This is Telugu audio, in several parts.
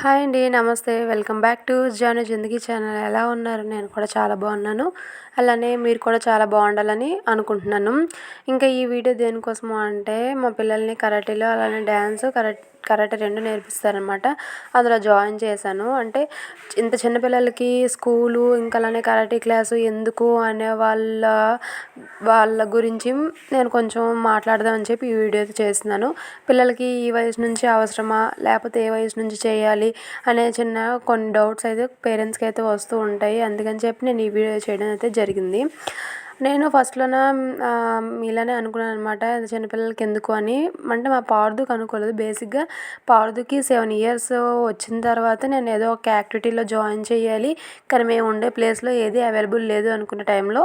హాయ్ అండి నమస్తే. Welcome back to Janu Zindagi channel. ఎలా ఉన్నారు? నేను కూడా చాలా బాగున్నాను. అలానే మీరు కూడా చాలా బాగుండాలని అనుకుంటున్నాను. ఇంకా ఈ వీడియో దేనికోసము అంటే మా పిల్లల్ని కరాటీలో అలానే డ్యాన్స్ కరాటే కరాటే రెండు నేర్పిస్తారనమాట అందులో జాయిన్ చేశాను. అంటే ఇంత చిన్నపిల్లలకి స్కూలు ఇంకా అలానే కరాటే క్లాసు ఎందుకు అనే వాళ్ళ వాళ్ళ గురించి నేను కొంచెం మాట్లాడదామని చెప్పి ఈ వీడియో చేస్తున్నాను. పిల్లలకి ఈ వయసు నుంచి అవసరమా? లేకపోతే ఏ వయసు నుంచి చేయాలి? అనే చిన్న కొన్ని డౌట్స్ అయితే పేరెంట్స్కి అయితే వస్తూ ఉంటాయి. అందుకని చెప్పి నేను ఈ వీడియో చేయడం అయితే జరిగింది. నేను ఫస్ట్లోన మీలానే అనుకున్నాను అనమాట చిన్నపిల్లలకి ఎందుకు? అని. అంటే మా పార్దుకి అనుకోలేదు బేసిక్గా పార్దుకి సెవెన్ ఇయర్స్ వచ్చిన తర్వాత నేను ఏదో ఒక యాక్టివిటీలో జాయిన్ చేయాలి. కానీ మేము ఉండే ప్లేస్లో ఏది అవైలబుల్ లేదు అనుకున్న టైంలో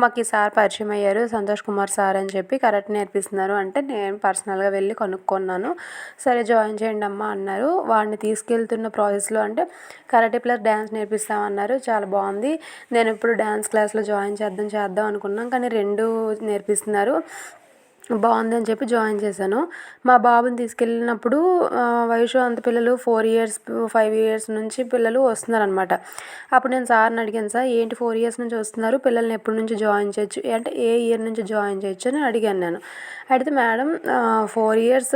మాకు ఈ సార్ పరిచయం అయ్యారు సంతోష్ కుమార్ సార్ అని చెప్పి కరెక్ట్ నేర్పిస్తున్నారు. అంటే నేను పర్సనల్గా వెళ్ళి కనుక్కున్నాను. సరే జాయిన్ చేయండి అమ్మా అన్నారు. వాడిని తీసుకెళ్తున్న ప్రాసెస్లో అంటే కరాటే ప్లస్ డ్యాన్స్ నేర్పిస్తామన్నారు. చాలా బాగుంది. నేను ఇప్పుడు డ్యాన్స్ క్లాస్లో జాయిన్ చేద్దాం చేద్దాం అనుకున్నాం కానీ రెండు నేర్పిస్తున్నారు. బాగుంది అని చెప్పి జాయిన్ చేశాను. మా బాబుని తీసుకెళ్ళినప్పుడు వయసు అంత పిల్లలు ఫోర్ ఇయర్స్ ఫైవ్ ఇయర్స్ నుంచి పిల్లలు వస్తున్నారనమాట అప్పుడు నేను సార్ని అడిగాను సార్ ఏంటి ఫోర్ ఇయర్స్ నుంచి వస్తున్నారు? పిల్లల్ని ఎప్పటి నుంచి జాయిన్ చేయొచ్చు? అంటే ఏ ఇయర్ నుంచి జాయిన్ చేయొచ్చు? అని అడిగాను నేను. అడిగితే మేడం ఫోర్ ఇయర్స్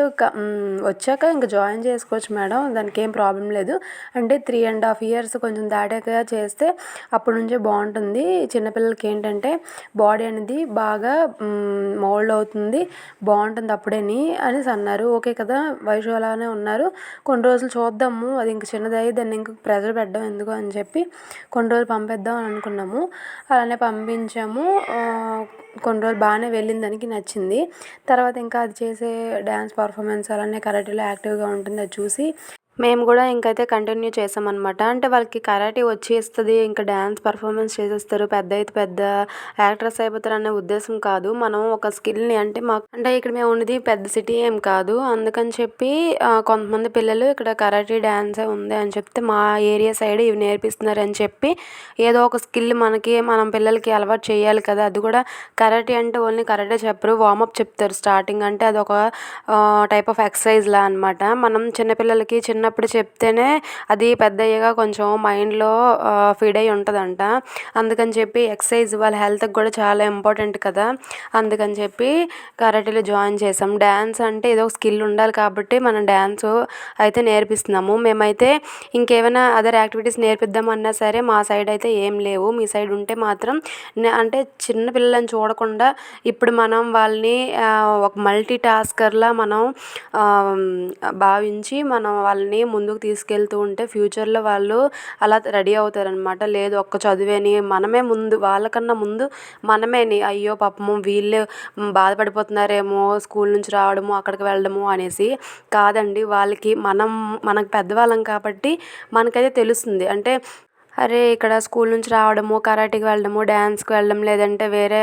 వచ్చాక ఇంకా జాయిన్ చేసుకోవచ్చు మేడం దానికి ఏం ప్రాబ్లం లేదు. అంటే త్రీ అండ్ హాఫ్ ఇయర్స్ కొంచెం దాటాక చేస్తే అప్పటి నుంచే బాగుంటుంది. చిన్నపిల్లలకి ఏంటంటే బాడీ అనేది బాగా మోల్డ్ అవుతుంది. ఉంటుంది బాగుంటుంది అప్పుడేని అనేసి అన్నారు. ఓకే కదా వయసు అలానే ఉన్నారు. కొన్ని రోజులు చూద్దాము. అది ఇంక చిన్నదయ్యి దాన్ని ఇంక ప్రెజర్ పెట్టడం ఎందుకు అని చెప్పి కొన్ని రోజులు పంపిద్దాం అని అనుకున్నాము. అలానే పంపించాము. కొన్ని రోజులు బాగానే వెళ్ళింది దానికి నచ్చింది. తర్వాత ఇంకా అది చేసే డ్యాన్స్ పర్ఫార్మెన్స్ అలానే కరాటీలో యాక్టివ్గా ఉంటుంది అది చూసి మేము కూడా ఇంకైతే కంటిన్యూ చేసామన్నమాట. అంటే వాళ్ళకి కరాటే వచ్చేస్తుంది ఇంకా డ్యాన్స్ పర్ఫార్మెన్స్ చేసేస్తారు పెద్ద అయితే పెద్ద యాక్ట్రెస్ అయిపోతారు అనే ఉద్దేశం కాదు. మనం ఒక స్కిల్ని అంటే మాకు అంటే ఇక్కడ మేము ఉన్నది పెద్ద సిటీ ఏం కాదు. అందుకని చెప్పి కొంతమంది పిల్లలు ఇక్కడ కరాటే డ్యాన్స్ ఉంది అని చెప్తే మా ఏరియా సైడ్ ఇవి నేర్పిస్తున్నారు అని చెప్పి ఏదో ఒక స్కిల్ మనకి మనం పిల్లలకి అలవాటు చేయాలి కదా. అది కూడా కరాటే అంటే ఓన్లీ కరాటే చెప్పరు వార్మప్ చెప్తారు స్టార్టింగ్ అంటే అది ఒక టైప్ ఆఫ్ ఎక్సర్సైజ్ లా అనమాట మనం చిన్నపిల్లలకి చిన్న చిన్నప్పుడు చెప్తేనే అది పెద్ద అయ్యాక కొంచెం మైండ్లో ఫీడ్ అయి ఉంటుందంట. అందుకని చెప్పి ఎక్సర్సైజ్ వాళ్ళ హెల్త్కి కూడా చాలా ఇంపార్టెంట్ కదా. అందుకని చెప్పి కరాటీలో జాయిన్ చేసాం. డ్యాన్స్ అంటే ఏదో ఒక స్కిల్ ఉండాలి కాబట్టి మనం డ్యాన్స్ అయితే నేర్పిస్తున్నాము. మేమైతే ఇంకేమైనా అదర్ యాక్టివిటీస్ నేర్పిద్దామన్నా సరే మా సైడ్ అయితే ఏం లేవు. మీ సైడ్ ఉంటే మాత్రం అంటే చిన్న పిల్లలను చూడకుండా ఇప్పుడు మనం వాళ్ళని ఒక మల్టీ టాస్కర్లా మనం భావించి మనం వాళ్ళని వాళ్ళని ముందుకు తీసుకెళ్తూ ఉంటే ఫ్యూచర్లో వాళ్ళు అలా రెడీ అవుతారనమాట లేదు ఒక్క చదివేని మనమే ముందు వాళ్ళకన్నా ముందు మనమేని. అయ్యో పాపము వీళ్ళు బాధపడిపోతున్నారేమో స్కూల్ నుంచి రావడము అక్కడికి వెళ్ళడము అనేసి కాదండి. వాళ్ళకి మనం మనకు పెద్దవాళ్ళం కాబట్టి మనకైతే తెలుస్తుంది. అంటే అరే ఇక్కడ స్కూల్ నుంచి రావడము కరాటేకి వెళ్ళడము డ్యాన్స్కి వెళ్ళడం లేదంటే వేరే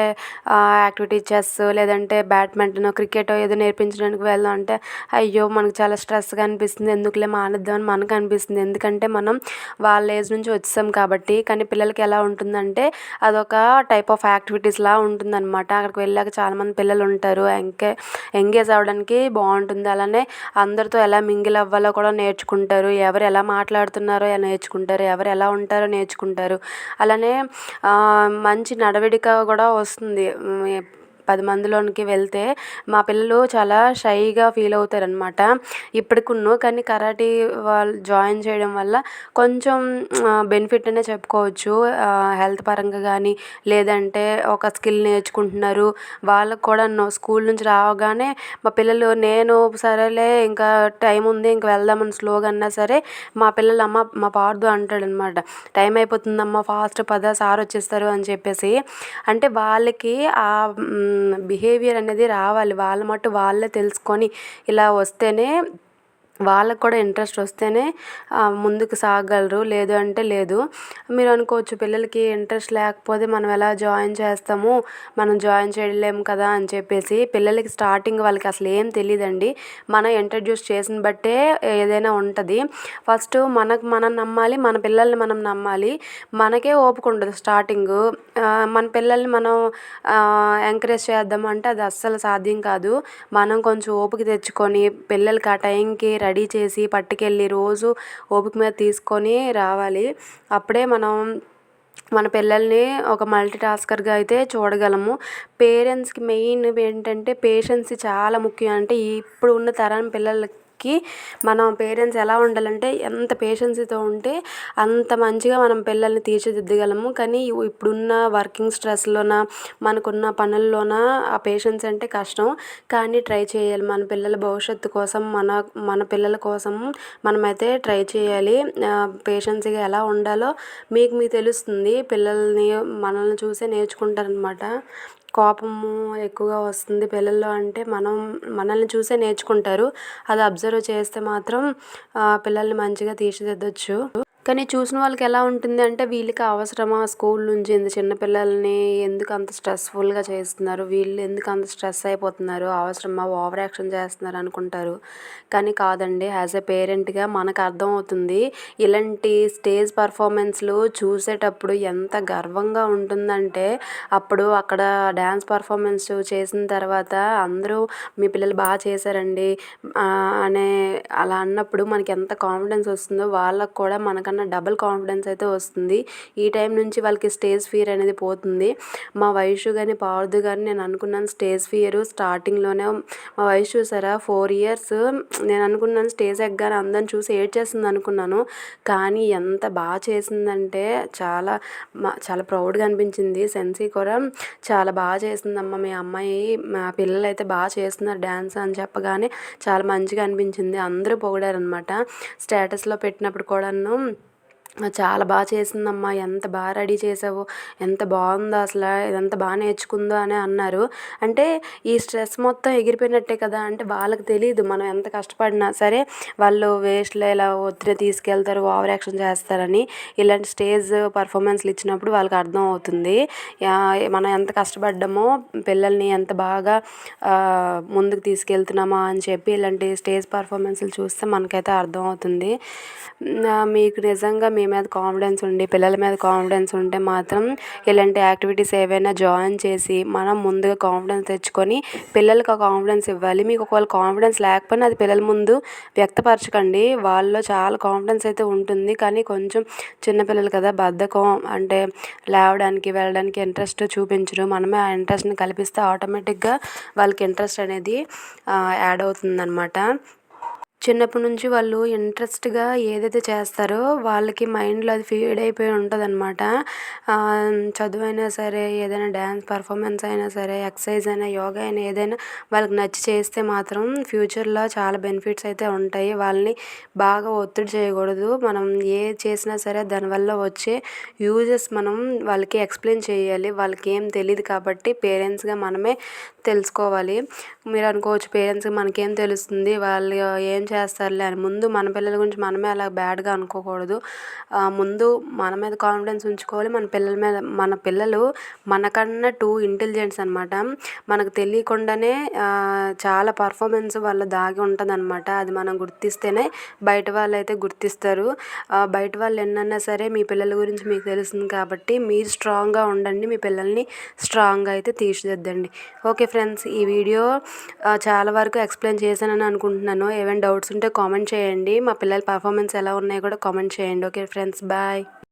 యాక్టివిటీ చెస్ లేదంటే బ్యాడ్మింటన్ క్రికెట్ ఏదో నేర్పించడానికి వెళ్దాం అంటే అయ్యో మనకు చాలా స్ట్రెస్గా అనిపిస్తుంది. ఎందుకులే మానేద్దాం అని మనకు అనిపిస్తుంది. ఎందుకంటే మనం వాళ్ళ ఏజ్ నుంచి వచ్చాం కాబట్టి కానీ పిల్లలకి ఎలా ఉంటుందంటే అదొక టైప్ ఆఫ్ యాక్టివిటీస్లా ఉంటుందన్నమాట. అక్కడికి వెళ్ళాక చాలామంది పిల్లలు ఉంటారు. ఎంకే ఎంగేజ్ అవ్వడానికి బాగుంటుంది. అలానే అందరితో ఎలా మింగిల్ అవ్వాలో కూడా నేర్చుకుంటారు. ఎవరు ఎలా మాట్లాడుతున్నారో నేర్చుకుంటారు. ఎవరు ఎలా ఉంటారో కూడా నేర్చుకుంటారు. అలానే మంచి నడవడిక కూడా వస్తుంది. పది మందిలోనికి వెళ్తే మా పిల్లలు చాలా షైగా ఫీల్ అవుతారనమాట ఇప్పటికున్ను కానీ కరాటే వాళ్ళు జాయిన్ చేయడం వల్ల కొంచెం బెనిఫిట్ అనే చెప్పుకోవచ్చు. హెల్త్ పరంగా కానీ లేదంటే ఒక స్కిల్ నేర్చుకుంటున్నారు. వాళ్ళకు కూడా స్కూల్ నుంచి రావగానే మా పిల్లలు నేను సరేలే ఇంకా టైం ఉంది ఇంక వెళ్దామని స్లోగా అన్నా సరే మా పిల్లలు అమ్మ మా పార్దు అంటాడనమాట టైం అయిపోతుందమ్మా ఫాస్ట్ పద సార్ వచ్చేస్తారు అని చెప్పేసి. అంటే వాళ్ళకి ఆ బిహేవియర్ అనేది రావాలి. వాళ్ళ మట్టు వాళ్ళే తెలుసుకొని ఇలా వస్తేనే వాళ్ళకు కూడా ఇంట్రెస్ట్ వస్తేనే ముందుకు సాగగలరు లేదు అంటే లేదు. మీరు అనుకోవచ్చు పిల్లలకి ఇంట్రెస్ట్ లేకపోతే మనం ఎలా జాయిన్ చేస్తాము? మనం జాయిన్ చేయలేము కదా అని చెప్పేసి పిల్లలకి స్టార్టింగ్ వాళ్ళకి అసలు ఏం తెలియదండి మనం ఇంట్రడ్యూస్ చేసిన బట్టే ఏదైనా ఉంటుంది. ఫస్ట్ మనకు మనం నమ్మాలి మన పిల్లల్ని మనం నమ్మాలి. మనకే ఓపిక ఉండదు స్టార్టింగ్. మన పిల్లల్ని మనం ఎంకరేజ్ చేద్దామంటే అది అస్సలు సాధ్యం కాదు. మనం కొంచెం ఓపిక తెచ్చుకొని పిల్లలకి ఆ టైంకి రెడీ చేసి పట్టుకెళ్ళి రోజు ఓపిక మీద తీసుకొని రావాలి. అప్పుడే మనం మన పిల్లల్ని ఒక మల్టీ టాస్కర్గా అయితే చూడగలము. పేరెంట్స్కి మెయిన్ ఏంటంటే పేషెన్స్ చాలా ముఖ్యం. అంటే ఇప్పుడు ఉన్న తరం పిల్లలకి మనం పేరెంట్స్ ఎలా ఉండాలంటే ఎంత పేషెన్సీతో ఉంటే అంత మంచిగా మనం పిల్లల్ని తీర్చిదిద్దగలము. కానీ ఇప్పుడున్న వర్కింగ్ స్ట్రెస్లోన మనకున్న పనుల్లోన ఆ పేషెన్స్ అంటే కష్టం. కానీ ట్రై చేయాలి. మన పిల్లల భవిష్యత్తు కోసం మన మన పిల్లల కోసం మనమైతే ట్రై చేయాలి. పేషెన్సీగా ఎలా ఉండాలో మీకు మీకు తెలుస్తుంది. పిల్లల్ని మనల్ని చూసే నేర్చుకుంటారనమాట కోపము ఎక్కువగా వస్తుంది పిల్లల్లో అంటే మనం మనల్ని చూసే నేర్చుకుంటారు. అది అబ్జర్వ్ చేస్తే మాత్రం పిల్లల్ని మంచిగా తీర్చిదిద్దొచ్చు. కానీ చూసిన వాళ్ళకి ఎలా ఉంటుంది అంటే వీళ్ళకి అవసరమా? స్కూల్ నుంచి ఇంత చిన్నపిల్లల్ని ఎందుకు అంత స్ట్రెస్ఫుల్గా చేస్తున్నారు? వీళ్ళు ఎందుకు అంత స్ట్రెస్ అయిపోతున్నారు? అవసరమా? ఓవర్ యాక్షన్ చేస్తున్నారు అనుకుంటారు. కానీ కాదండి యాజ్ ఎ పేరెంట్గా మనకు అర్థమవుతుంది ఇలాంటి స్టేజ్ పర్ఫార్మెన్స్లు చూసేటప్పుడు ఎంత గర్వంగా ఉంటుందంటే అప్పుడు అక్కడ డ్యాన్స్ పర్ఫార్మెన్స్ చేసిన తర్వాత అందరూ మీ పిల్లలు బాగా చేశారండి అనే అలా అన్నప్పుడు మనకి ఎంత కాన్ఫిడెన్స్ వస్తుందో వాళ్ళకు కూడా మనకన్నా కన్నా డబల్ కాన్ఫిడెన్స్ అయితే వస్తుంది. ఈ టైం నుంచి వాళ్ళకి స్టేజ్ ఫియర్ అనేది పోతుంది. మా వయసు కానీ పార్దు కానీ నేను అనుకున్నాను స్టేజ్ ఫియర్ స్టార్టింగ్లోనే. మా వయసు చూసారా? Four years. నేను అనుకున్నాను స్టేజ్ ఎగ్గానే అందరిని చూసి ఏడ్చేస్తుంది అనుకున్నాను. కానీ ఎంత బాగా చేసిందంటే చాలా చాలా ప్రౌడ్గా అనిపించింది. సెన్సీ కూడా చాలా బాగా చేసిందమ్మ మీ అమ్మాయి. మా పిల్లలు అయితే బాగా చేస్తున్నారు డ్యాన్స్ అని చెప్పగానే చాలా మంచిగా అనిపించింది. అందరూ పొగిడారనమాట స్టేటస్లో పెట్టినప్పుడు కూడాను చాలా బాగా చేసిందమ్మా. ఎంత బాగా రెడీ చేసావు. ఎంత బాగుందో అసలు. ఎంత బాగా నేర్చుకుందో అని అన్నారు. అంటే ఈ స్ట్రెస్ మొత్తం ఎగిరిపోయినట్టే కదా. అంటే వాళ్ళకి తెలియదు మనం ఎంత కష్టపడినా సరే వాళ్ళు వేస్ట్లో ఇలా ఒత్తిడి తీసుకెళ్తారు ఓవర్ యాక్షన్ చేస్తారని. ఇలాంటి స్టేజ్ పర్ఫార్మెన్స్లు ఇచ్చినప్పుడు వాళ్ళకి అర్థం అవుతుంది మనం ఎంత కష్టపడ్డామో పిల్లల్ని ఎంత బాగా ముందుకు తీసుకెళ్తున్నామా అని చెప్పి ఇలాంటి స్టేజ్ పర్ఫార్మెన్స్లు చూస్తే మనకైతే అర్థం అవుతుంది మీకు నిజంగా మీ మీద కాన్ఫిడెన్స్ ఉండి పిల్లల మీద కాన్ఫిడెన్స్ ఉంటే మాత్రం ఇలాంటి యాక్టివిటీస్ ఏవైనా జాయిన్ చేసి మనం ముందుగా కాన్ఫిడెన్స్ తెచ్చుకొని పిల్లలకి ఆ కాన్ఫిడెన్స్ ఇవ్వాలి. మీకు ఒకవేళ కాన్ఫిడెన్స్ లేకపోయినా అది పిల్లల ముందు వ్యక్తపరచకండి. వాళ్ళలో చాలా కాన్ఫిడెన్స్ అయితే ఉంటుంది. కానీ కొంచెం చిన్నపిల్లలు కదా బద్ధకం అంటే లేవడానికి వెళ్ళడానికి ఇంట్రెస్ట్ చూపించరు మనమే ఆ ఇంట్రెస్ట్ని కల్పిస్తే ఆటోమేటిక్గా వాళ్ళకి ఇంట్రెస్ట్ అనేది యాడ్ అవుతుందన్నమాట. చిన్నప్పటి నుంచి వాళ్ళు ఇంట్రెస్ట్గా ఏదైతే చేస్తారో వాళ్ళకి మైండ్లో అది ఫీడ్ అయిపోయి ఉంటుంది అనమాట చదువైనా సరే ఏదైనా డ్యాన్స్ పర్ఫార్మెన్స్ అయినా సరే ఎక్సర్సైజ్ అయినా యోగా అయినా ఏదైనా వాళ్ళకి నచ్చి చేస్తే మాత్రం ఫ్యూచర్లో చాలా బెనిఫిట్స్ అయితే ఉంటాయి. వాళ్ళని బాగా ఒత్తిడి చేయకూడదు. మనం ఏ చేసినా సరే దానివల్ల వచ్చే యూజెస్ మనం వాళ్ళకి ఎక్స్ప్లెయిన్ చేయాలి. వాళ్ళకి ఏం తెలియదు కాబట్టి పేరెంట్స్గా మనమే తెలుసుకోవాలి. మీరు అనుకోవచ్చు పేరెంట్స్కి మనకేం తెలుస్తుంది? వాళ్ళు ఏం చేస్తారులే అని. ముందు మన పిల్లల గురించి మనమే అలా బ్యాడ్గా అనుకోకూడదు. ముందు మన మీద కాన్ఫిడెన్స్ ఉంచుకోవాలి. మన పిల్లల మీద మన పిల్లలు మనకన్నా టూ ఇంటెలిజెంట్స్ అనమాట మనకు తెలియకుండానే చాలా పర్ఫార్మెన్స్ వాళ్ళ దాగి ఉంటుందన్నమాట. అది మనం గుర్తిస్తేనే బయట వాళ్ళు అయితే గుర్తిస్తారు బయట వాళ్ళు ఎన్నన్నా సరే మీ పిల్లల గురించి మీకు తెలుస్తుంది కాబట్టి మీరు స్ట్రాంగ్గా ఉండండి. మీ పిల్లల్ని స్ట్రాంగ్గా అయితే తీర్చిదిద్దండి. ఓకే ఫ్రెండ్స్ ఈ వీడియో చాలా వరకు ఎక్స్ప్లెయిన్ చేశానని అనుకుంటున్నాను. ఏమైనా డౌట్స్ ఉంటే కామెంట్ చేయండి. మా పిల్లల పర్ఫార్మెన్స్ ఎలా ఉన్నాయో కూడా కామెంట్ చేయండి. Okay friends bye